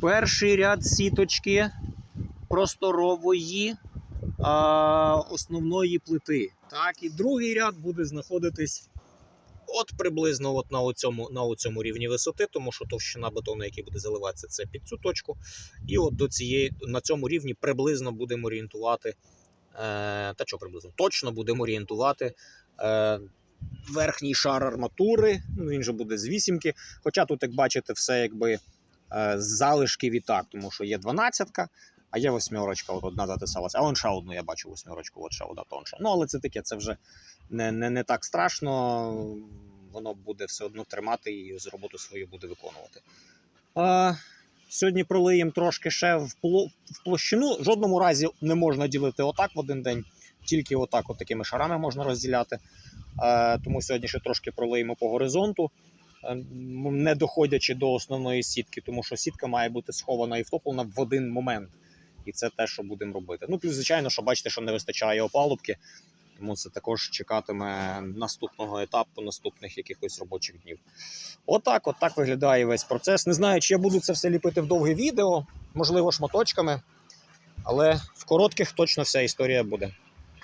перший ряд сіточки просторової а, основної плити. Так, і другий ряд буде знаходитись от приблизно от на оцьому, на оцьому рівні висоти, тому що товщина бетону, який буде заливатися, це під цю точку. І от до цієї, на цьому рівні приблизно будемо орієнтувати. Е, та що приблизно? Точно будемо орієнтувати е, верхній шар арматури. Ну, він же буде з вісімки. Хоча тут, як бачите, все якби е, залишки відтак, тому що є дванадцятка, а є восьмерочка, от одна затисалася. А он ще одну я бачу восьмерочку, от ще одна тонша. Ну, але це таке, це вже не, не, не так страшно. Воно буде все одно тримати і з роботу свою буде виконувати. А, сьогодні пролиємо трошки ще в, пло, в площину. В жодному разі не можна ділити отак в один день, тільки отак, от такими шарами можна розділяти. Е, тому сьогодні ще трошки пролиємо по горизонту, не доходячи до основної сітки, тому що сітка має бути схована і втоплена в один момент. І це те, що будемо робити. Ну, плюс, звичайно, що бачите, що не вистачає опалубки, тому це також чекатиме наступного етапу, наступних якихось робочих днів. Отак, отак виглядає весь процес. Не знаю, чи я буду це все ліпити в довге відео, можливо, шматочками, але в коротких точно вся історія буде.